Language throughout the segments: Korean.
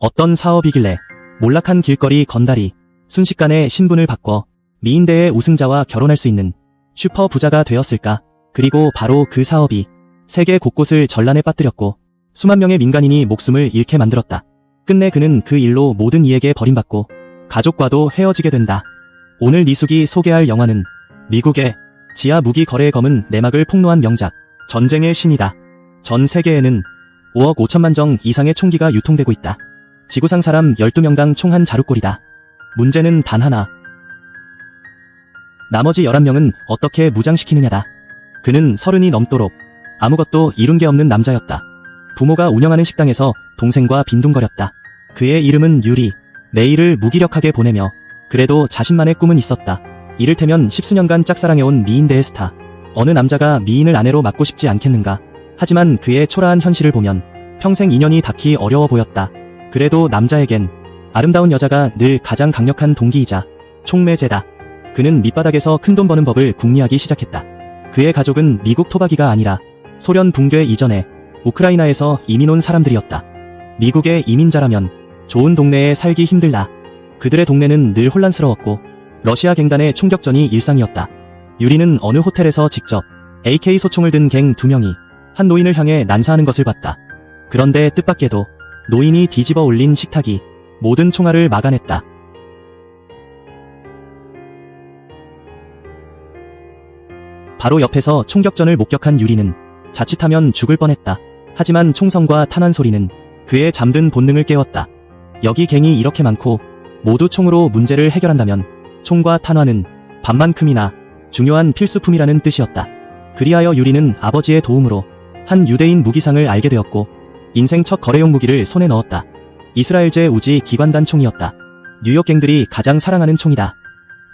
어떤 사업이길래 몰락한 길거리 건달이 순식간에 신분을 바꿔 미인대회 우승자와 결혼할 수 있는 슈퍼 부자가 되었을까? 그리고 바로 그 사업이 세계 곳곳을 전란에 빠뜨렸고 수만 명의 민간인이 목숨을 잃게 만들었다. 끝내 그는 그 일로 모든 이에게 버림받고 가족과도 헤어지게 된다. 오늘 니숙이 소개할 영화는 미국의 지하 무기 거래의 검은 내막을 폭로한 명작 전쟁의 신이다. 전 세계에는 5억 5천만 정 이상의 총기가 유통되고 있다. 지구상 사람 12명당 총 한 자루꼴이다. 문제는 단 하나. 나머지 11명은 어떻게 무장시키느냐다. 그는 서른이 넘도록 아무것도 이룬 게 없는 남자였다. 부모가 운영하는 식당에서 동생과 빈둥거렸다. 그의 이름은 유리. 매일을 무기력하게 보내며 그래도 자신만의 꿈은 있었다. 이를테면 십수년간 짝사랑해온 미인대의 스타. 어느 남자가 미인을 아내로 맡고 싶지 않겠는가. 하지만 그의 초라한 현실을 보면 평생 인연이 닿기 어려워 보였다. 그래도 남자에겐 아름다운 여자가 늘 가장 강력한 동기이자 촉매제다. 그는 밑바닥에서 큰 돈 버는 법을 궁리하기 시작했다. 그의 가족은 미국 토박이가 아니라 소련 붕괴 이전에 우크라이나에서 이민 온 사람들이었다. 미국의 이민자라면 좋은 동네에 살기 힘들다. 그들의 동네는 늘 혼란스러웠고 러시아 갱단의 총격전이 일상이었다. 유리는 어느 호텔에서 직접 AK 소총을 든 갱 두 명이 한 노인을 향해 난사하는 것을 봤다. 그런데 뜻밖에도 노인이 뒤집어 올린 식탁이 모든 총알을 막아냈다. 바로 옆에서 총격전을 목격한 유리는 자칫하면 죽을 뻔했다. 하지만 총성과 탄환 소리는 그의 잠든 본능을 깨웠다. 여기 갱이 이렇게 많고 모두 총으로 문제를 해결한다면 총과 탄환은 반만큼이나 중요한 필수품이라는 뜻이었다. 그리하여 유리는 아버지의 도움으로 한 유대인 무기상을 알게 되었고 인생 첫 거래용 무기를 손에 넣었다. 이스라엘제 우지 기관단 총이었다. 뉴욕 갱들이 가장 사랑하는 총이다.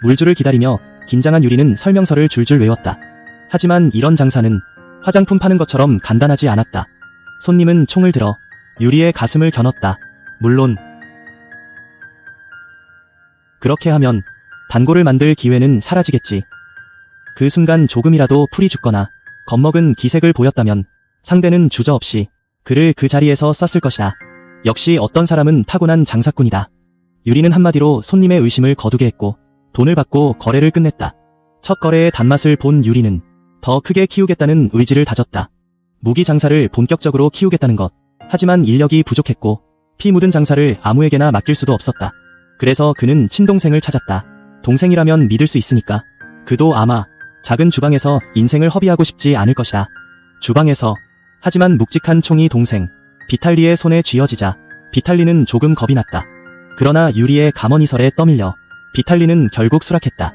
물줄을 기다리며 긴장한 유리는 설명서를 줄줄 외웠다. 하지만 이런 장사는 화장품 파는 것처럼 간단하지 않았다. 손님은 총을 들어 유리의 가슴을 겨눴다. 물론 그렇게 하면 단골을 만들 기회는 사라지겠지. 그 순간 조금이라도 풀이 죽거나 겁먹은 기색을 보였다면 상대는 주저없이 그를 그 자리에서 쐈을 것이다. 역시 어떤 사람은 타고난 장사꾼이다. 유리는 한마디로 손님의 의심을 거두게 했고 돈을 받고 거래를 끝냈다. 첫 거래의 단맛을 본 유리는 더 크게 키우겠다는 의지를 다졌다. 무기 장사를 본격적으로 키우겠다는 것. 하지만 인력이 부족했고 피 묻은 장사를 아무에게나 맡길 수도 없었다. 그래서 그는 친동생을 찾았다. 동생이라면 믿을 수 있으니까. 그도 아마 작은 주방에서 인생을 허비하고 싶지 않을 것이다. 주방에서 하지만 묵직한 총이 동생 비탈리의 손에 쥐어지자 비탈리는 조금 겁이 났다. 그러나 유리의 감언이설에 떠밀려 비탈리는 결국 수락했다.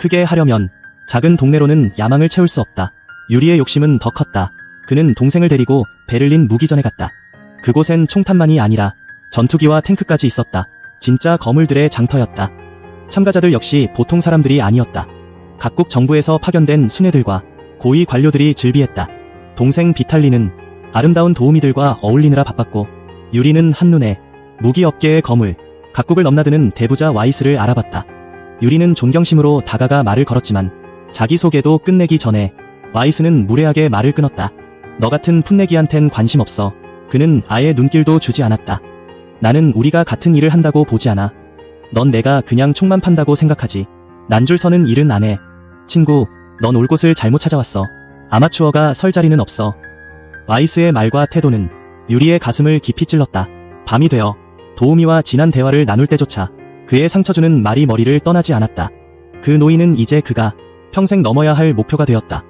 크게 하려면 작은 동네로는 야망을 채울 수 없다. 유리의 욕심은 더 컸다. 그는 동생을 데리고 베를린 무기전에 갔다. 그곳엔 총탄만이 아니라 전투기와 탱크까지 있었다. 진짜 거물들의 장터였다. 참가자들 역시 보통 사람들이 아니었다. 각국 정부에서 파견된 수뇌들과 고위 관료들이 즐비했다. 동생 비탈리는 아름다운 도우미들과 어울리느라 바빴고 유리는 한눈에 무기업계의 거물, 각국을 넘나드는 대부자 와이스를 알아봤다. 유리는 존경심으로 다가가 말을 걸었지만 자기소개도 끝내기 전에 와이스는 무례하게 말을 끊었다. 너 같은 풋내기한텐 관심 없어. 그는 아예 눈길도 주지 않았다. 나는 우리가 같은 일을 한다고 보지 않아. 넌 내가 그냥 총만 판다고 생각하지. 난 줄 서는 일은 안 해. 친구, 넌 올 곳을 잘못 찾아왔어. 아마추어가 설 자리는 없어. 와이스의 말과 태도는 유리의 가슴을 깊이 찔렀다. 밤이 되어 도우미와 진한 대화를 나눌 때조차 그의 상처주는 말이 머리를 떠나지 않았다. 그 노인은 이제 그가 평생 넘어야 할 목표가 되었다.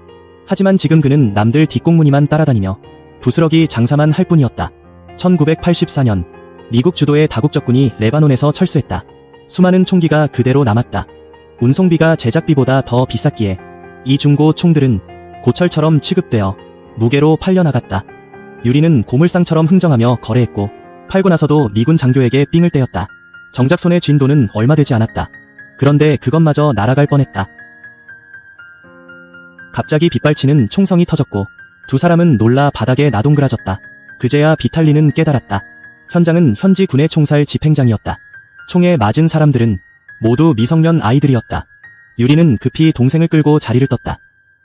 하지만 지금 그는 남들 뒷공무니만 따라다니며 부스러기 장사만 할 뿐이었다. 1984년 미국 주도의 다국적군이 레바논에서 철수했다. 수많은 총기가 그대로 남았다. 운송비가 제작비보다 더 비쌌기에 이 중고 총들은 고철처럼 취급되어 무게로 팔려나갔다. 유리는 고물상처럼 흥정하며 거래했고 팔고 나서도 미군 장교에게 삥을 떼었다. 정작 손에 쥔 돈은 얼마 되지 않았다. 그런데 그것마저 날아갈 뻔했다. 갑자기 빗발치는 총성이 터졌고 두 사람은 놀라 바닥에 나동그라졌다. 그제야 비탈리는 깨달았다. 현장은 현지 군의 총살 집행장이었다. 총에 맞은 사람들은 모두 미성년 아이들이었다. 유리는 급히 동생을 끌고 자리를 떴다.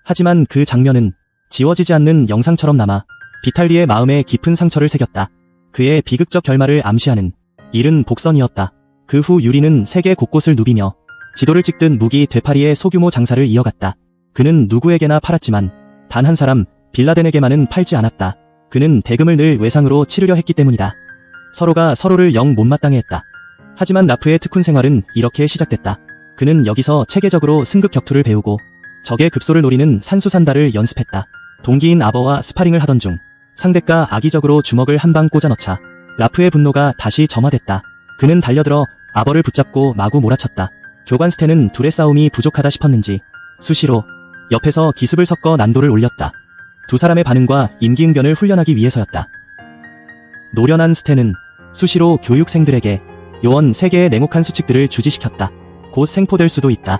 하지만 그 장면은 지워지지 않는 영상처럼 남아 비탈리의 마음에 깊은 상처를 새겼다. 그의 비극적 결말을 암시하는 일은 복선이었다. 그 후 유리는 세계 곳곳을 누비며 지도를 찍듯 무기 되팔이의 소규모 장사를 이어갔다. 그는 누구에게나 팔았지만 단 한 사람 빌라덴에게만은 팔지 않았다. 그는 대금을 늘 외상으로 치르려 했기 때문이다. 서로가 서로를 영 못마땅해 했다. 하지만 라프의 특훈 생활은 이렇게 시작됐다. 그는 여기서 체계적으로 승급 격투를 배우고 적의 급소를 노리는 산수산다를 연습했다. 동기인 아버와 스파링을 하던 중 상대가 악의적으로 주먹을 한 방 꽂아 넣자 라프의 분노가 다시 점화됐다. 그는 달려들어 아버를 붙잡고 마구 몰아쳤다. 교관 스테는 둘의 싸움이 부족하다 싶었는지 수시로 옆에서 기습을 섞어 난도를 올렸다. 두 사람의 반응과 임기응변을 훈련하기 위해서였다. 노련한 스테는 수시로 교육생들에게 요원 3개의 냉혹한 수칙들을 주지시켰다. 곧 생포될 수도 있다.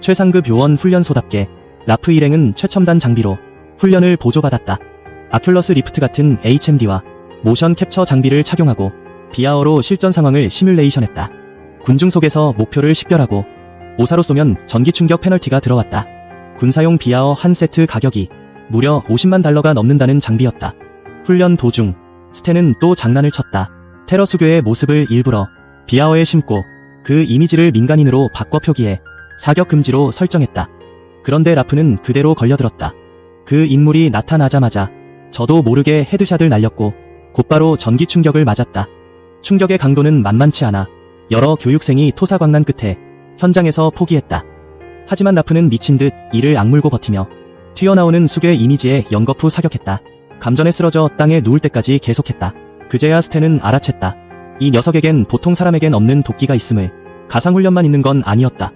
최상급 요원 훈련소답게 라프 일행은 최첨단 장비로 훈련을 보조받았다. 아큘러스 리프트 같은 HMD와 모션 캡처 장비를 착용하고 비아어로 실전 상황을 시뮬레이션했다. 군중 속에서 목표를 식별하고 오사로 쏘면 전기 충격 페널티가 들어왔다. 군사용 비아어 한 세트 가격이 무려 50만 달러가 넘는다는 장비였다. 훈련 도중 스테는 또 장난을 쳤다. 테러 수교의 모습을 일부러 비아어에 심고 그 이미지를 민간인으로 바꿔 표기해 사격 금지로 설정했다. 그런데 라프는 그대로 걸려들었다. 그 인물이 나타나자마자 저도 모르게 헤드샷을 날렸고 곧바로 전기 충격을 맞았다. 충격의 강도는 만만치 않아 여러 교육생이 토사광난 끝에 현장에서 포기했다. 하지만 라프는 미친 듯 이를 악물고 버티며 튀어나오는 수괴 이미지에 연거푸 사격했다. 감전에 쓰러져 땅에 누울 때까지 계속했다. 그제야 스테는 알아챘다. 이 녀석에겐 보통 사람에겐 없는 도끼가 있음을 가상훈련만 있는 건 아니었다.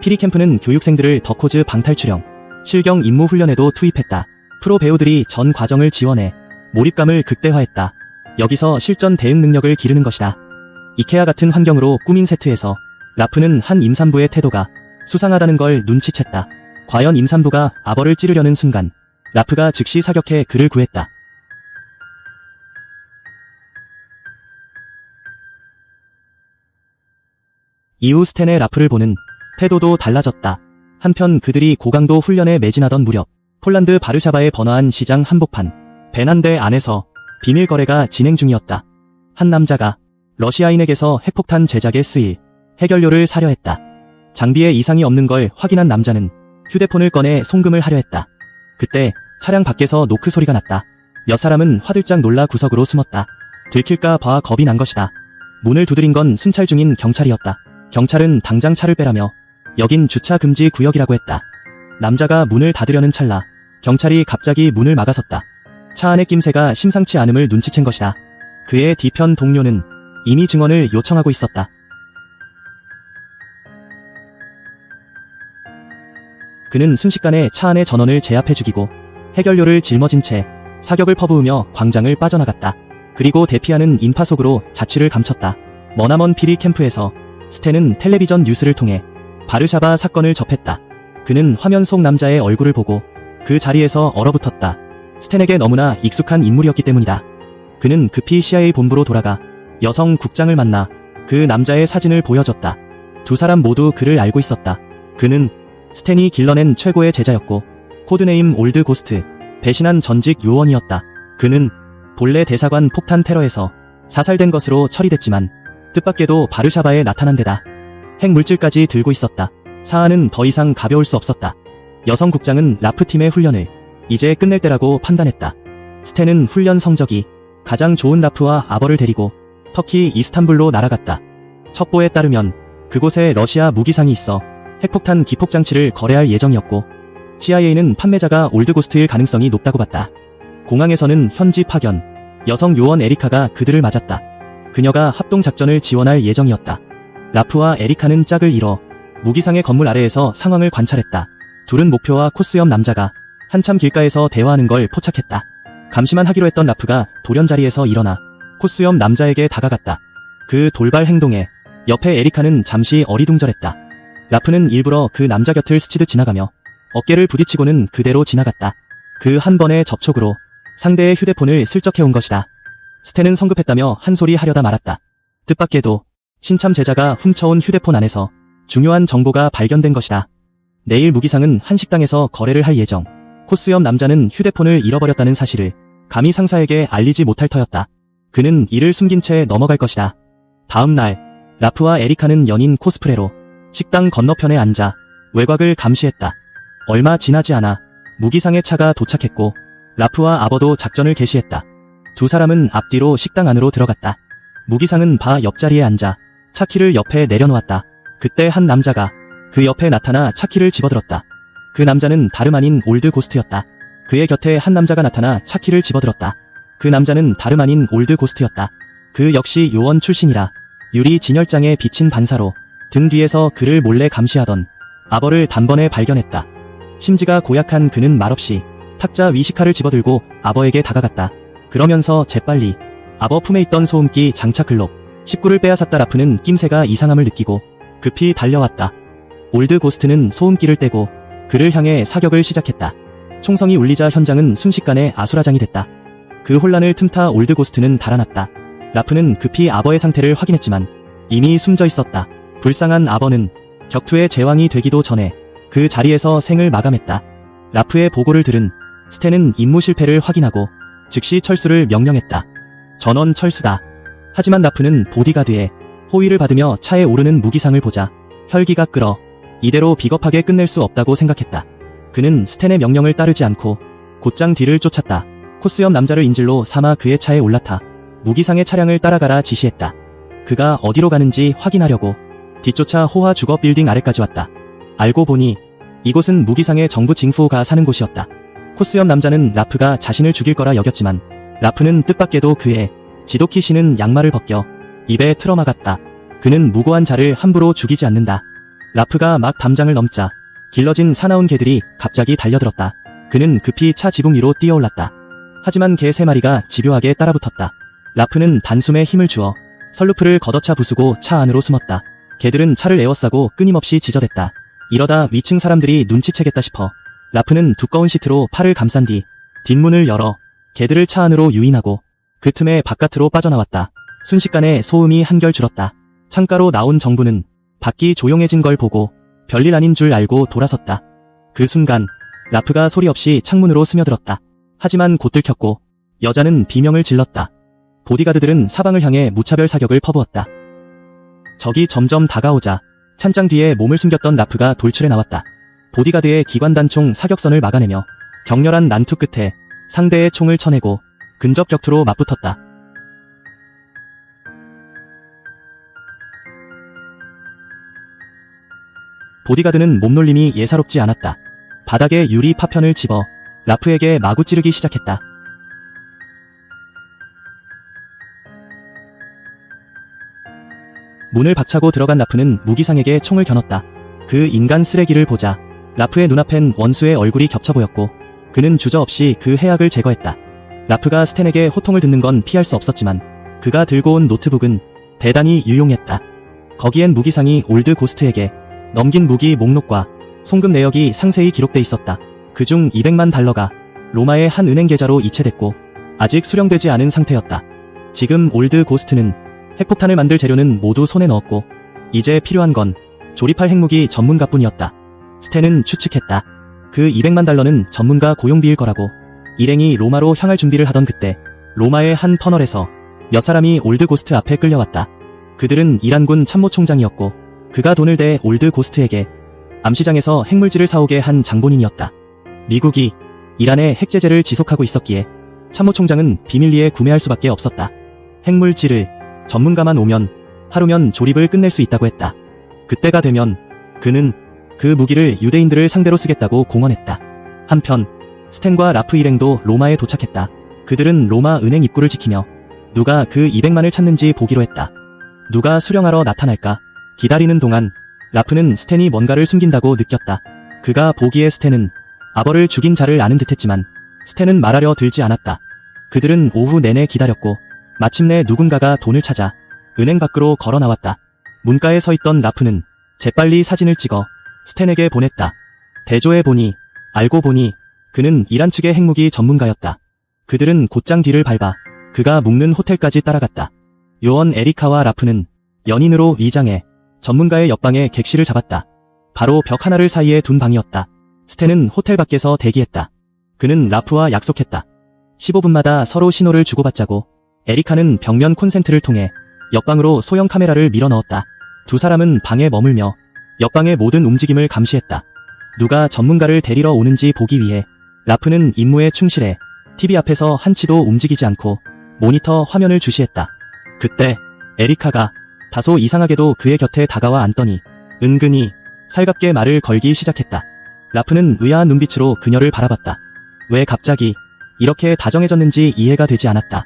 피리 캠프는 교육생들을 더코즈 방탈출형, 실경 임무 훈련에도 투입했다. 프로 배우들이 전 과정을 지원해 몰입감을 극대화했다. 여기서 실전 대응 능력을 기르는 것이다. 이케아 같은 환경으로 꾸민 세트에서 라프는 한 임산부의 태도가 수상하다는 걸 눈치챘다. 과연 임산부가 아버를 찌르려는 순간 라프가 즉시 사격해 그를 구했다. 이후 스탠의 라프를 보는 태도도 달라졌다. 한편 그들이 고강도 훈련에 매진하던 무렵 폴란드 바르샤바에 번화한 시장 한복판 대 안에서 비밀 거래가 진행 중이었다. 한 남자가 러시아인에게서 핵폭탄 제작에 쓰일 해결료를 사려 했다. 장비에 이상이 없는 걸 확인한 남자는 휴대폰을 꺼내 송금을 하려 했다. 그때 차량 밖에서 노크 소리가 났다. 몇 사람은 화들짝 놀라 구석으로 숨었다. 들킬까 봐 겁이 난 것이다. 문을 두드린 건 순찰 중인 경찰이었다. 경찰은 당장 차를 빼라며 여긴 주차 금지 구역이라고 했다. 남자가 문을 닫으려는 찰나 경찰이 갑자기 문을 막아섰다. 차 안의 낌새가 심상치 않음을 눈치챈 것이다. 그의 뒤편 동료는 이미 증언을 요청하고 있었다. 그는 순식간에 차 안의 전원을 제압해 죽이고 해결료를 짊어진 채 사격을 퍼부으며 광장을 빠져나갔다. 그리고 대피하는 인파 속으로 자취를 감췄다. 머나먼 피리 캠프에서 스테는 텔레비전 뉴스를 통해 바르샤바 사건을 접했다. 그는 화면 속 남자의 얼굴을 보고 그 자리에서 얼어붙었다. 스탠에게 너무나 익숙한 인물이었기 때문이다. 그는 급히 CIA 본부로 돌아가 여성 국장을 만나 그 남자의 사진을 보여줬다. 두 사람 모두 그를 알고 있었다. 그는 스탠이 길러낸 최고의 제자였고 코드네임 올드 고스트, 배신한 전직 요원이었다. 그는 본래 대사관 폭탄 테러에서 사살된 것으로 처리됐지만 뜻밖에도 바르샤바에 나타난 데다 핵물질까지 들고 있었다. 사안은 더 이상 가벼울 수 없었다. 여성 국장은 라프팀의 훈련을 이제 끝낼 때라고 판단했다. 스탠은 훈련 성적이 가장 좋은 라프와 아버를 데리고 터키 이스탄불로 날아갔다. 첩보에 따르면 그곳에 러시아 무기상이 있어 핵폭탄 기폭장치를 거래할 예정이었고 CIA는 판매자가 올드고스트일 가능성이 높다고 봤다. 공항에서는 현지 파견, 여성 요원 에리카가 그들을 맞았다. 그녀가 합동작전을 지원할 예정이었다. 라프와 에리카는 짝을 이뤄 무기상의 건물 아래에서 상황을 관찰했다. 둘은 목표와 코스 옆 남자가 한참 길가에서 대화하는 걸 포착했다. 감시만 하기로 했던 라프가 돌연 자리에서 일어나 코스 옆 남자에게 다가갔다. 그 돌발 행동에 옆에 에리카는 잠시 어리둥절했다. 라프는 일부러 그 남자 곁을 스치듯 지나가며 어깨를 부딪히고는 그대로 지나갔다. 그 한 번의 접촉으로 상대의 휴대폰을 슬쩍 해온 것이다. 스테는 성급했다며 한 소리 하려다 말았다. 뜻밖에도 신참 제자가 훔쳐온 휴대폰 안에서 중요한 정보가 발견된 것이다. 내일 무기상은 한 식당에서 거래를 할 예정. 코스 옆 남자는 휴대폰을 잃어버렸다는 사실을 감히 상사에게 알리지 못할 터였다. 그는 이를 숨긴 채 넘어갈 것이다. 다음 날, 라프와 에리카는 연인 코스프레로 식당 건너편에 앉아 외곽을 감시했다. 얼마 지나지 않아 무기상의 차가 도착했고 라프와 아버도 작전을 개시했다. 두 사람은 앞뒤로 식당 안으로 들어갔다. 무기상은 바 옆자리에 앉아 차키를 옆에 내려놓았다. 그때 한 남자가 그 옆에 나타나 차키를 집어들었다. 그 남자는 다름 아닌 올드 고스트였다. 그의 곁에 한 남자가 나타나 차키를 집어들었다. 그 남자는 다름 아닌 올드 고스트였다. 그 역시 요원 출신이라 유리 진열장에 비친 반사로 등 뒤에서 그를 몰래 감시하던 아버를 단번에 발견했다. 심지가 고약한 그는 말없이 탁자 위 시카를 집어들고 아버에게 다가갔다. 그러면서 재빨리 아버 품에 있던 소음기 장착 글록 19를 빼앗았다 라프는 낌새가 이상함을 느끼고 급히 달려왔다. 올드 고스트는 소음기를 떼고 그를 향해 사격을 시작했다. 총성이 울리자 현장은 순식간에 아수라장이 됐다. 그 혼란을 틈타 올드 고스트는 달아났다. 라프는 급히 아버의 상태를 확인했지만 이미 숨져 있었다. 불쌍한 아버는 격투의 제왕이 되기도 전에 그 자리에서 생을 마감했다. 라프의 보고를 들은 스탠은 임무 실패를 확인하고 즉시 철수를 명령했다. 전원 철수다. 하지만 라프는 보디가드의 호의를 받으며 차에 오르는 무기상을 보자 혈기가 끓어 이대로 비겁하게 끝낼 수 없다고 생각했다. 그는 스탠의 명령을 따르지 않고 곧장 뒤를 쫓았다. 코스 옆 남자를 인질로 삼아 그의 차에 올라타 무기상의 차량을 따라가라 지시했다. 그가 어디로 가는지 확인하려고 뒤쫓아 호화 주거 빌딩 아래까지 왔다. 알고 보니 이곳은 무기상의 정부 징후가 사는 곳이었다. 코스 옆 남자는 라프가 자신을 죽일 거라 여겼지만 라프는 뜻밖에도 그의 지도키 씨는 양말을 벗겨 입에 틀어막았다. 그는 무고한 자를 함부로 죽이지 않는다. 라프가 막 담장을 넘자 길러진 사나운 개들이 갑자기 달려들었다. 그는 급히 차 지붕 위로 뛰어올랐다. 하지만 개 세 마리가 집요하게 따라붙었다. 라프는 단숨에 힘을 주어 설루프를 걷어차 부수고 차 안으로 숨었다. 개들은 차를 에워싸고 끊임없이 지저댔다. 이러다 위층 사람들이 눈치채겠다 싶어 라프는 두꺼운 시트로 팔을 감싼 뒤 뒷문을 열어 개들을 차 안으로 유인하고 그 틈에 바깥으로 빠져나왔다. 순식간에 소음이 한결 줄었다. 창가로 나온 정부는 밖이 조용해진 걸 보고 별일 아닌 줄 알고 돌아섰다. 그 순간 라프가 소리 없이 창문으로 스며들었다. 하지만 곧 들켰고 여자는 비명을 질렀다. 보디가드들은 사방을 향해 무차별 사격을 퍼부었다. 적이 점점 다가오자 찬장 뒤에 몸을 숨겼던 라프가 돌출해 나왔다. 보디가드의 기관단총 사격선을 막아내며 격렬한 난투 끝에 상대의 총을 쳐내고 근접 격투로 맞붙었다. 보디가드는 몸놀림이 예사롭지 않았다. 바닥에 유리 파편을 집어 라프에게 마구 찌르기 시작했다. 문을 박차고 들어간 라프는 무기상에게 총을 겨눴다. 그 인간 쓰레기를 보자 라프의 눈앞엔 원수의 얼굴이 겹쳐 보였고 그는 주저없이 그 해악을 제거했다. 라프가 스탠에게 호통을 듣는 건 피할 수 없었지만 그가 들고 온 노트북은 대단히 유용했다. 거기엔 무기상이 올드 고스트에게 넘긴 무기 목록과 송금 내역이 상세히 기록돼 있었다. 그중 200만 달러가 로마의 한 은행 계좌로 이체됐고 아직 수령되지 않은 상태였다. 지금 올드 고스트는 핵폭탄을 만들 재료는 모두 손에 넣었고 이제 필요한 건 조립할 핵무기 전문가뿐이었다. 스탠은 추측했다. 그 200만 달러는 전문가 고용비일 거라고. 일행이 로마로 향할 준비를 하던 그때 로마의 한 터널에서 몇 사람이 올드 고스트 앞에 끌려왔다. 그들은 이란군 참모총장이었고 그가 돈을 대 올드 고스트에게 암시장에서 핵물질을 사오게 한 장본인이었다. 미국이 이란에 핵제재를 지속하고 있었기에 참모총장은 비밀리에 구매할 수밖에 없었다. 핵물질을 전문가만 오면 하루면 조립을 끝낼 수 있다고 했다. 그때가 되면 그는 그 무기를 유대인들을 상대로 쓰겠다고 공언했다. 한편 스탠과 라프 일행도 로마에 도착했다. 그들은 로마 은행 입구를 지키며 누가 그 200만을 찾는지 보기로 했다. 누가 수령하러 나타날까? 기다리는 동안 라프는 스탠이 뭔가를 숨긴다고 느꼈다. 그가 보기에 스탠은 아버를 죽인 자를 아는 듯했지만 스탠은 말하려 들지 않았다. 그들은 오후 내내 기다렸고 마침내 누군가가 돈을 찾아 은행 밖으로 걸어 나왔다. 문가에 서 있던 라프는 재빨리 사진을 찍어 스탠에게 보냈다. 대조해 보니 알고 보니 그는 이란 측의 핵무기 전문가였다. 그들은 곧장 뒤를 밟아 그가 묵는 호텔까지 따라갔다. 요원 에리카와 라프는 연인으로 위장해 전문가의 옆방에 객실을 잡았다. 바로 벽 하나를 사이에 둔 방이었다. 스탠은 호텔 밖에서 대기했다. 그는 라프와 약속했다. 15분마다 서로 신호를 주고받자고 에리카는 벽면 콘센트를 통해 옆방으로 소형 카메라를 밀어 넣었다. 두 사람은 방에 머물며 옆방의 모든 움직임을 감시했다. 누가 전문가를 데리러 오는지 보기 위해 라프는 임무에 충실해 TV 앞에서 한치도 움직이지 않고 모니터 화면을 주시했다. 그때 에리카가 다소 이상하게도 그의 곁에 다가와 앉더니 은근히 살갑게 말을 걸기 시작했다. 라프는 의아한 눈빛으로 그녀를 바라봤다. 왜 갑자기 이렇게 다정해졌는지 이해가 되지 않았다.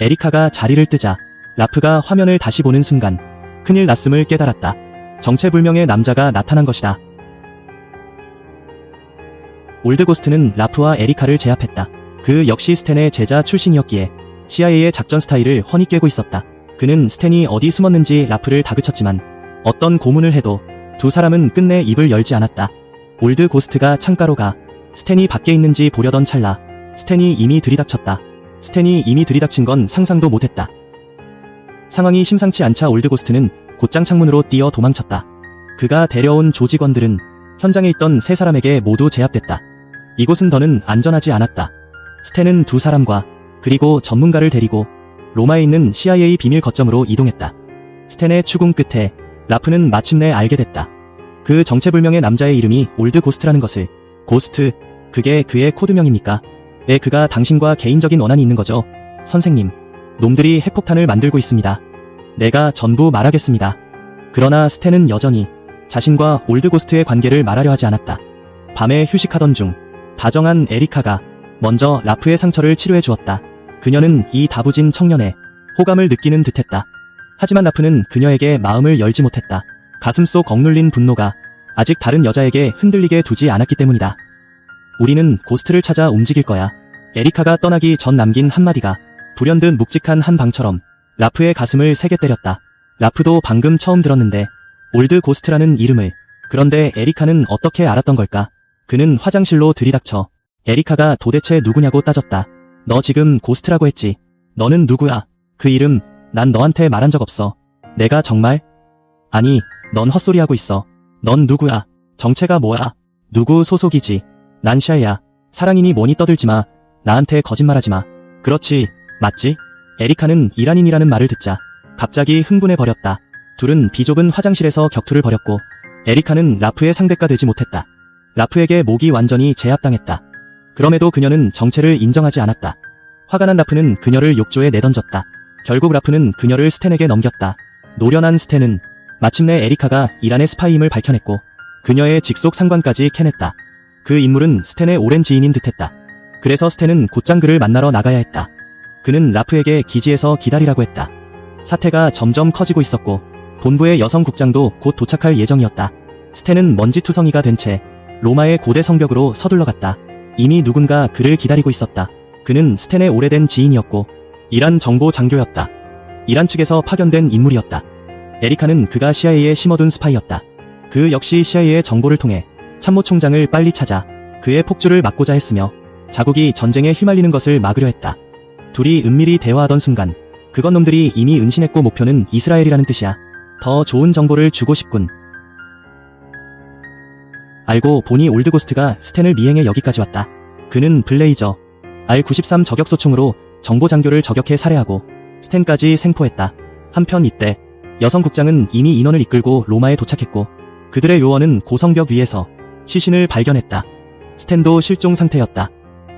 에리카가 자리를 뜨자 라프가 화면을 다시 보는 순간 큰일 났음을 깨달았다. 정체불명의 남자가 나타난 것이다. 올드고스트는 라프와 에리카를 제압했다. 그 역시 스탠의 제자 출신이었기에 CIA의 작전 스타일을 훤히 꿰고 있었다. 그는 스탠이 어디 숨었는지 라프를 다그쳤지만 어떤 고문을 해도 두 사람은 끝내 입을 열지 않았다. 올드 고스트가 창가로 가 스탠이 밖에 있는지 보려던 찰나 스탠이 이미 들이닥쳤다. 스탠이 이미 들이닥친 건 상상도 못했다. 상황이 심상치 않자 올드 고스트는 곧장 창문으로 뛰어 도망쳤다. 그가 데려온 조직원들은 현장에 있던 세 사람에게 모두 제압됐다. 이곳은 더는 안전하지 않았다. 스탠은 두 사람과 그리고 전문가를 데리고 로마에 있는 CIA 비밀 거점으로 이동했다. 스탠의 추궁 끝에 라프는 마침내 알게 됐다. 그 정체불명의 남자의 이름이 올드 고스트라는 것을 고스트, 그게 그의 코드명입니까? 예, 그가 당신과 개인적인 원한이 있는 거죠. 선생님, 놈들이 핵폭탄을 만들고 있습니다. 내가 전부 말하겠습니다. 그러나 스탠은 여전히 자신과 올드 고스트의 관계를 말하려 하지 않았다. 밤에 휴식하던 중 다정한 에리카가 먼저 라프의 상처를 치료해 주었다. 그녀는 이 다부진 청년의 호감을 느끼는 듯했다. 하지만 라프는 그녀에게 마음을 열지 못했다. 가슴 속 억눌린 분노가 아직 다른 여자에게 흔들리게 두지 않았기 때문이다. 우리는 고스트를 찾아 움직일 거야. 에리카가 떠나기 전 남긴 한마디가 불현듯 묵직한 한 방처럼 라프의 가슴을 세게 때렸다. 라프도 방금 처음 들었는데 올드 고스트라는 이름을 그런데 에리카는 어떻게 알았던 걸까? 그는 화장실로 들이닥쳐 에리카가 도대체 누구냐고 따졌다. 너 지금 고스트라고 했지. 너는 누구야? 그 이름 난 너한테 말한 적 없어. 내가 정말? 아니, 넌 헛소리하고 있어. 넌 누구야? 정체가 뭐야? 누구 소속이지? 난 샤이야. 사랑이니 뭐니 떠들지 마. 나한테 거짓말하지 마. 그렇지, 맞지? 에리카는 이란인이라는 말을 듣자 갑자기 흥분해 버렸다. 둘은 비좁은 화장실에서 격투를 벌였고 에리카는 라프의 상대가 되지 못했다. 라프에게 목이 완전히 제압당했다. 그럼에도 그녀는 정체를 인정하지 않았다. 화가 난 라프는 그녀를 욕조에 내던졌다. 결국 라프는 그녀를 스탠에게 넘겼다. 노련한 스탠은 마침내 에리카가 이란의 스파이임을 밝혀냈고 그녀의 직속 상관까지 캐냈다. 그 인물은 스탠의 오랜 지인인 듯했다. 그래서 스탠은 곧장 그를 만나러 나가야 했다. 그는 라프에게 기지에서 기다리라고 했다. 사태가 점점 커지고 있었고 본부의 여성 국장도 곧 도착할 예정이었다. 스탠은 먼지투성이가 된 채 로마의 고대 성벽으로 서둘러 갔다. 이미 누군가 그를 기다리고 있었다. 그는 스탠의 오래된 지인이었고 이란 정보 장교였다. 이란 측에서 파견된 인물이었다. 에리카는 그가 CIA에 심어둔 스파이였다. 그 역시 CIA의 정보를 통해 참모총장을 빨리 찾아 그의 폭주를 막고자 했으며 자국이 전쟁에 휘말리는 것을 막으려 했다. 둘이 은밀히 대화하던 순간 그건 놈들이 이미 은신했고 목표는 이스라엘이라는 뜻이야. 더 좋은 정보를 주고 싶군. 알고 보니 올드고스트가 스탠을 미행해 여기까지 왔다. 그는 블레이저 R93 저격소총으로 정보 장교를 저격해 살해하고 스탠까지 생포했다. 한편 이때 여성 국장은 이미 인원을 이끌고 로마에 도착했고 그들의 요원은 고성벽 위에서 시신을 발견했다. 스탠도 실종 상태였다.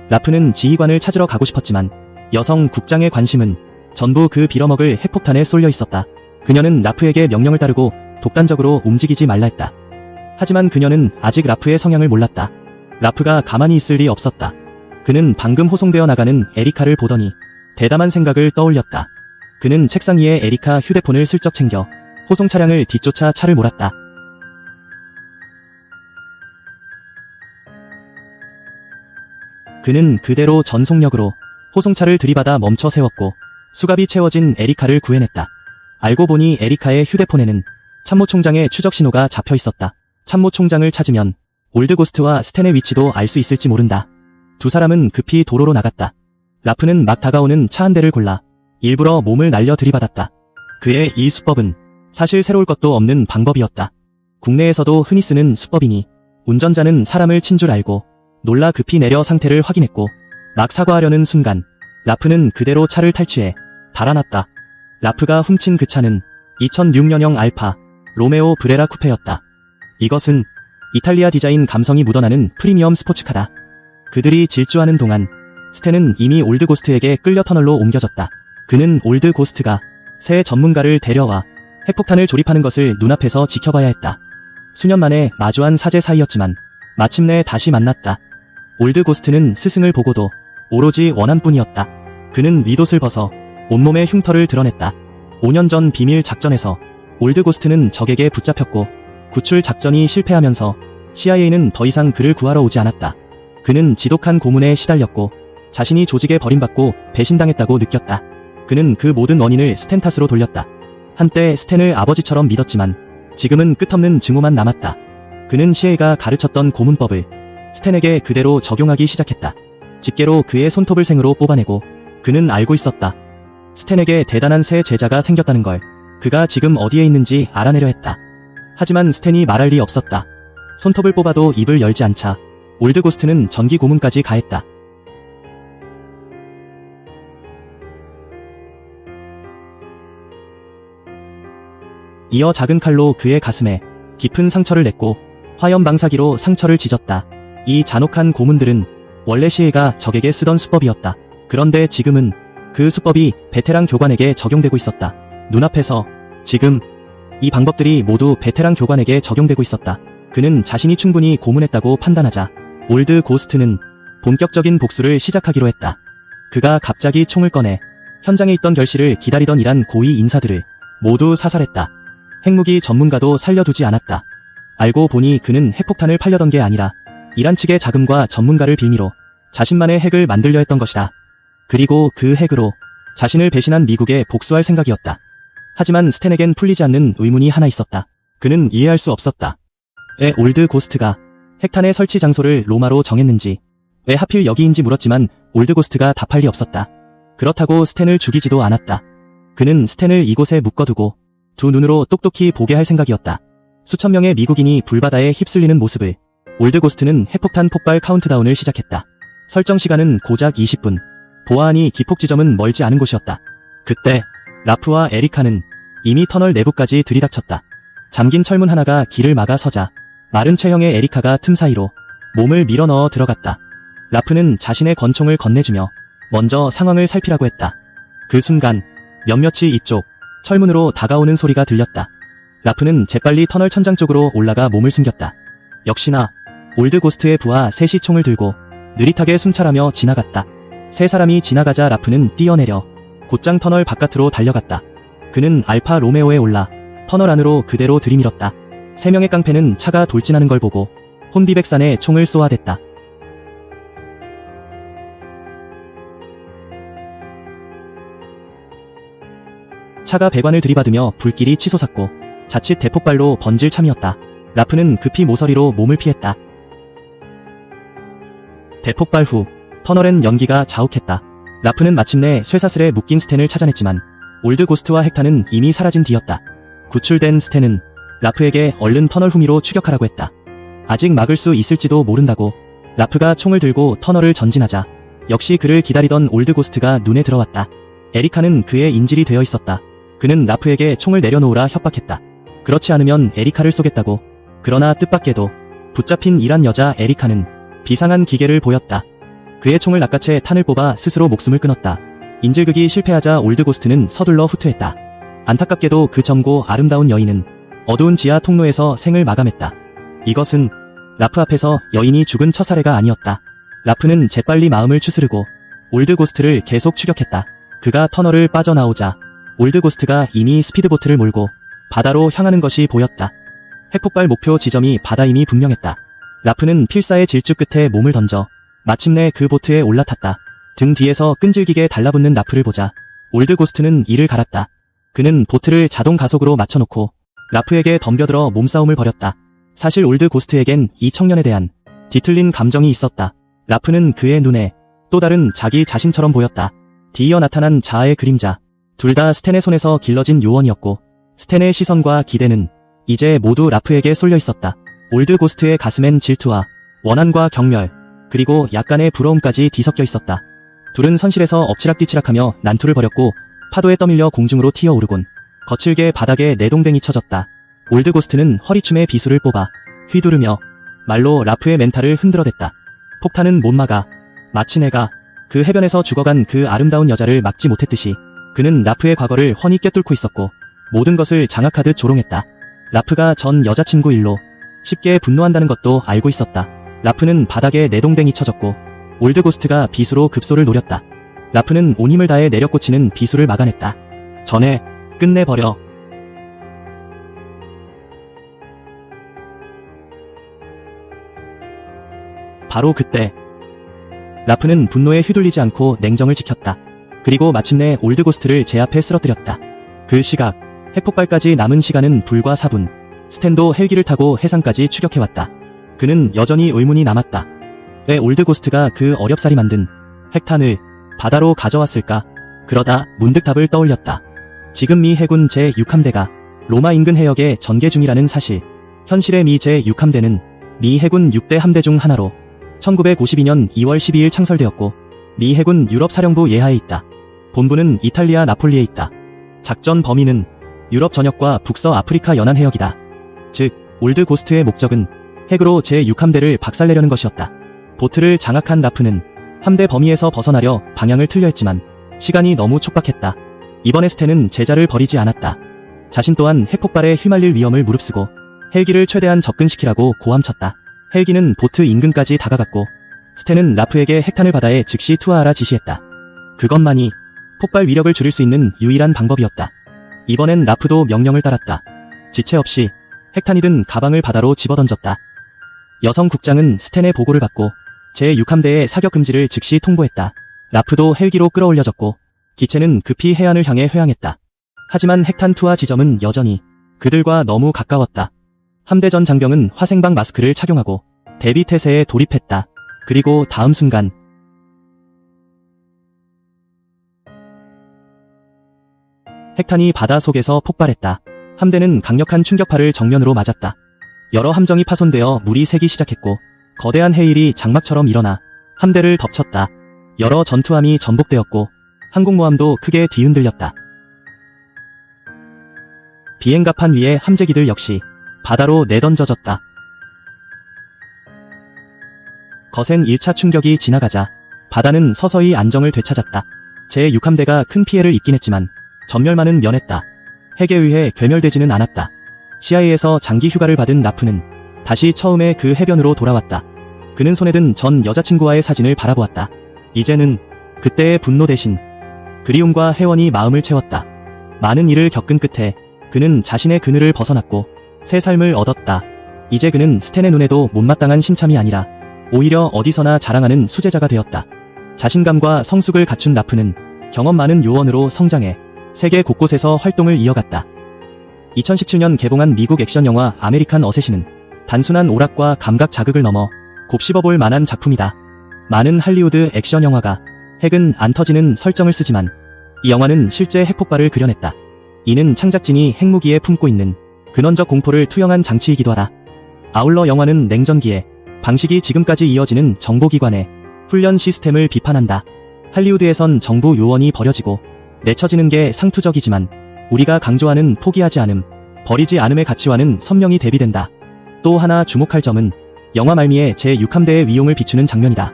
라프는 지휘관을 찾으러 가고 싶었지만 여성 국장의 관심은 전부 그 빌어먹을 핵폭탄에 쏠려 있었다. 그녀는 라프에게 명령을 따르고 독단적으로 움직이지 말라 했다. 하지만 그녀는 아직 라프의 성향을 몰랐다. 라프가 가만히 있을 리 없었다. 그는 방금 호송되어 나가는 에리카를 보더니 대담한 생각을 떠올렸다. 그는 책상 위에 에리카 휴대폰을 슬쩍 챙겨 호송 차량을 뒤쫓아 차를 몰았다. 그는 그대로 전속력으로 호송차를 들이받아 멈춰 세웠고 수갑이 채워진 에리카를 구해냈다. 알고 보니 에리카의 휴대폰에는 참모총장의 추적 신호가 잡혀 있었다. 참모총장을 찾으면 올드고스트와 스탠의 위치도 알 수 있을지 모른다. 두 사람은 급히 도로로 나갔다. 라프는 막 다가오는 차 한 대를 골라 일부러 몸을 날려 들이받았다. 그의 이 수법은 사실 새로울 것도 없는 방법이었다. 국내에서도 흔히 쓰는 수법이니 운전자는 사람을 친 줄 알고 놀라 급히 내려 상태를 확인했고 막 사과하려는 순간 라프는 그대로 차를 탈취해 달아났다. 라프가 훔친 그 차는 2006년형 알파 로메오 브레라 쿠페였다. 이것은 이탈리아 디자인 감성이 묻어나는 프리미엄 스포츠카다. 그들이 질주하는 동안 스탠은 이미 올드 고스트에게 끌려 터널로 옮겨졌다. 그는 올드 고스트가 새 전문가를 데려와 핵폭탄을 조립하는 것을 눈앞에서 지켜봐야 했다. 수년 만에 마주한 사제 사이였지만 마침내 다시 만났다. 올드 고스트는 스승을 보고도 오로지 원한뿐이었다. 그는 위옷을 벗어 온몸에 흉터를 드러냈다. 5년 전 비밀 작전에서 올드 고스트는 적에게 붙잡혔고 구출 작전이 실패하면서 CIA는 더 이상 그를 구하러 오지 않았다. 그는 지독한 고문에 시달렸고 자신이 조직에 버림받고 배신당했다고 느꼈다. 그는 그 모든 원인을 스탠 탓으로 돌렸다. 한때 스탠을 아버지처럼 믿었지만 지금은 끝없는 증오만 남았다. 그는 시에가 가르쳤던 고문법을 스탠에게 그대로 적용하기 시작했다. 집게로 그의 손톱을 생으로 뽑아내고 그는 알고 있었다. 스탠에게 대단한 새 제자가 생겼다는 걸 그가 지금 어디에 있는지 알아내려 했다. 하지만 스탠이 말할 리 없었다. 손톱을 뽑아도 입을 열지 않자 올드고스트는 전기 고문까지 가했다. 이어 작은 칼로 그의 가슴에 깊은 상처를 냈고 화염 방사기로 상처를 찢었다. 이 잔혹한 고문들은 원래 시에가 적에게 쓰던 수법이었다. 그런데 지금은 그 수법이 베테랑 교관에게 적용되고 있었다. 눈앞에서 지금 이 방법들이 모두 베테랑 교관에게 적용되고 있었다. 그는 자신이 충분히 고문했다고 판단하자 올드 고스트는 본격적인 복수를 시작하기로 했다. 그가 갑자기 총을 꺼내 현장에 있던 결실을 기다리던 이란 고위 인사들을 모두 사살했다. 핵무기 전문가도 살려두지 않았다. 알고 보니 그는 핵폭탄을 팔려던 게 아니라 이란 측의 자금과 전문가를 빌미로 자신만의 핵을 만들려 했던 것이다. 그리고 그 핵으로 자신을 배신한 미국에 복수할 생각이었다. 하지만 스탠에겐 풀리지 않는 의문이 하나 있었다. 그는 이해할 수 없었다. 왜 올드 고스트가 핵탄의 설치 장소를 로마로 정했는지, 왜 하필 여기인지 물었지만 올드 고스트가 답할 리 없었다. 그렇다고 스탠을 죽이지도 않았다. 그는 스탠을 이곳에 묶어두고 두 눈으로 똑똑히 보게 할 생각이었다. 수천 명의 미국인이 불바다에 휩쓸리는 모습을 올드 고스트는 핵폭탄 폭발 카운트다운을 시작했다. 설정 시간은 고작 20분. 보아하니 기폭 지점은 멀지 않은 곳이었다. 그때 라프와 에리카는 이미 터널 내부까지 들이닥쳤다. 잠긴 철문 하나가 길을 막아 서자 마른 체형의 에리카가 틈 사이로 몸을 밀어 넣어 들어갔다. 라프는 자신의 권총을 건네주며 먼저 상황을 살피라고 했다. 그 순간 몇몇이 이쪽 철문으로 다가오는 소리가 들렸다. 라프는 재빨리 터널 천장 쪽으로 올라가 몸을 숨겼다. 역시나 올드 고스트의 부하 셋이 총을 들고 느릿하게 순찰하며 지나갔다. 세 사람이 지나가자 라프는 뛰어내려 곧장 터널 바깥으로 달려갔다. 그는 알파 로메오에 올라 터널 안으로 그대로 들이밀었다. 세 명의 깡패는 차가 돌진하는 걸 보고 혼비백산에 총을 쏘아댔다. 차가 배관을 들이받으며 불길이 치솟았고 자칫 대폭발로 번질 참이었다. 라프는 급히 모서리로 몸을 피했다. 대폭발 후 터널엔 연기가 자욱했다. 라프는 마침내 쇠사슬에 묶인 스탠을 찾아냈지만 올드 고스트와 헥타는 이미 사라진 뒤였다. 구출된 스탠은 라프에게 얼른 터널 후미로 추격하라고 했다. 아직 막을 수 있을지도 모른다고 라프가 총을 들고 터널을 전진하자 역시 그를 기다리던 올드 고스트가 눈에 들어왔다. 에리카는 그의 인질이 되어 있었다. 그는 라프에게 총을 내려놓으라 협박했다. 그렇지 않으면 에리카를 쏘겠다고. 그러나 뜻밖에도 붙잡힌 이란 여자 에리카는 비상한 기계를 보였다. 그의 총을 낚아채 탄을 뽑아 스스로 목숨을 끊었다. 인질극이 실패하자 올드고스트는 서둘러 후퇴했다. 안타깝게도 그 젊고 아름다운 여인은 어두운 지하 통로에서 생을 마감했다. 이것은 라프 앞에서 여인이 죽은 첫 사례가 아니었다. 라프는 재빨리 마음을 추스르고 올드고스트를 계속 추격했다. 그가 터널을 빠져나오자 올드고스트가 이미 스피드보트를 몰고 바다로 향하는 것이 보였다. 핵폭발 목표 지점이 바다임이 분명했다. 라프는 필사의 질주 끝에 몸을 던져 마침내 그 보트에 올라탔다. 등 뒤에서 끈질기게 달라붙는 라프를 보자 올드고스트는 이를 갈았다. 그는 보트를 자동 가속으로 맞춰놓고 라프에게 덤벼들어 몸싸움을 벌였다. 사실 올드고스트에겐 이 청년에 대한 뒤틀린 감정이 있었다. 라프는 그의 눈에 또 다른 자기 자신처럼 보였다. 뒤이어 나타난 자아의 그림자. 둘 다 스탠의 손에서 길러진 요원이었고 스탠의 시선과 기대는 이제 모두 라프에게 쏠려 있었다. 올드 고스트의 가슴엔 질투와 원한과 경멸, 그리고 약간의 부러움까지 뒤섞여 있었다. 둘은 선실에서 엎치락뒤치락하며 난투를 벌였고 파도에 떠밀려 공중으로 튀어오르곤 거칠게 바닥에 내동댕이 쳐졌다. 올드고스트는 허리춤에 비수를 뽑아 휘두르며 말로 라프의 멘탈을 흔들어댔다. 폭탄은 못 막아. 마치 내가 그 해변에서 죽어간 그 아름다운 여자를 막지 못했듯이 그는 라프의 과거를 훤히 꿰뚫고 있었고 모든 것을 장악하듯 조롱했다. 라프가 전 여자친구 일로 쉽게 분노한다는 것도 알고 있었다. 라프는 바닥에 내동댕이 쳐졌고 올드고스트가 비수로 급소를 노렸다. 라프는 온 힘을 다해 내려꽂히는 비수를 막아냈다. 전에 끝내버려. 바로 그때 라프는 분노에 휘둘리지 않고 냉정을 지켰다. 그리고 마침내 올드고스트를 제 앞에 쓰러뜨렸다. 그 시각 핵폭발까지 남은 시간은 불과 4분. 스탠도 헬기를 타고 해상까지 추격해왔다. 그는 여전히 의문이 남았다. 왜 올드고스트가 그 어렵사리 만든 핵탄을 바다로 가져왔을까? 그러다 문득 답을 떠올렸다. 지금 미 해군 제6함대가 로마 인근 해역에 전개 중이라는 사실. 현실의 미 제6함대는 미 해군 6대 함대 중 하나로 1952년 2월 12일 창설되었고 미 해군 유럽 사령부 예하에 있다. 본부는 이탈리아 나폴리에 있다. 작전 범위는 유럽 전역과 북서 아프리카 연안 해역이다. 즉, 올드 고스트의 목적은 핵으로 제6함대를 박살내려는 것이었다. 보트를 장악한 라프는 함대 범위에서 벗어나려 방향을 틀려 했지만 시간이 너무 촉박했다. 이번에 스탠은 제자를 버리지 않았다. 자신 또한 핵폭발에 휘말릴 위험을 무릅쓰고 헬기를 최대한 접근시키라고 고함쳤다. 헬기는 보트 인근까지 다가갔고 스탠은 라프에게 핵탄을 바다에 즉시 투하하라 지시했다. 그것만이 폭발 위력을 줄일 수 있는 유일한 방법이었다. 이번엔 라프도 명령을 따랐다. 지체 없이 핵탄이든 가방을 바다로 집어던졌다. 여성 국장은 스탠의 보고를 받고 제6함대의 사격 금지를 즉시 통보했다. 라프도 헬기로 끌어올려졌고 기체는 급히 해안을 향해 회항했다. 하지만 핵탄 투하 지점은 여전히 그들과 너무 가까웠다. 함대전 장병은 화생방 마스크를 착용하고 대비 태세에 돌입했다. 그리고 다음 순간 핵탄이 바다 속에서 폭발했다. 함대는 강력한 충격파를 정면으로 맞았다. 여러 함정이 파손되어 물이 새기 시작했고 거대한 해일이 장막처럼 일어나 함대를 덮쳤다. 여러 전투함이 전복되었고 항공모함도 크게 뒤흔들렸다. 비행갑판 위에 함재기들 역시 바다로 내던져졌다. 거센 1차 충격이 지나가자 바다는 서서히 안정을 되찾았다. 제6함대가 큰 피해를 입긴 했지만 전멸만은 면했다. 핵에 의해 괴멸되지는 않았다. CIA에서 장기 휴가를 받은 라프는 다시 처음에 그 해변으로 돌아왔다. 그는 손에 든 전 여자친구와의 사진을 바라보았다. 이제는 그때의 분노 대신 그리움과 회원이 마음을 채웠다. 많은 일을 겪은 끝에 그는 자신의 그늘을 벗어났고 새 삶을 얻었다. 이제 그는 스탠의 눈에도 못마땅한 신참이 아니라 오히려 어디서나 자랑하는 수제자가 되었다. 자신감과 성숙을 갖춘 라프는 경험 많은 요원으로 성장해 세계 곳곳에서 활동을 이어갔다. 2017년 개봉한 미국 액션 영화 아메리칸 어쌔신은 단순한 오락과 감각 자극을 넘어 곱씹어 볼 만한 작품이다. 많은 할리우드 액션 영화가 핵은 안 터지는 설정을 쓰지만 이 영화는 실제 핵폭발을 그려냈다. 이는 창작진이 핵무기에 품고 있는 근원적 공포를 투영한 장치이기도 하다. 아울러 영화는 냉전기에 방식이 지금까지 이어지는 정보기관의 훈련 시스템을 비판한다. 할리우드에선 정부 요원이 버려지고 내쳐지는 게 상투적이지만 우리가 강조하는 포기하지 않음, 버리지 않음의 가치와는 선명히 대비된다. 또 하나 주목할 점은 영화 말미에 제6함대의 위용을 비추는 장면이다.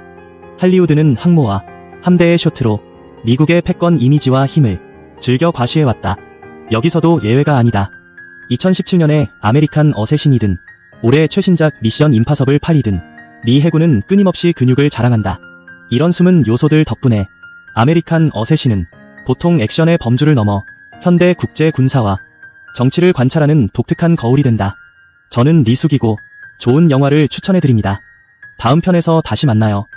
할리우드는 항모와 함대의 쇼트로 미국의 패권 이미지와 힘을 즐겨 과시해왔다. 여기서도 예외가 아니다. 2017년에 아메리칸 어쌔신이든 올해 최신작 미션 임파서블 8이든 미 해군은 끊임없이 근육을 자랑한다. 이런 숨은 요소들 덕분에 아메리칸 어쌔신은 보통 액션의 범주를 넘어 현대 국제 군사와 정치를 관찰하는 독특한 거울이 된다. 저는 리숙이고 좋은 영화를 추천해드립니다. 다음 편에서 다시 만나요.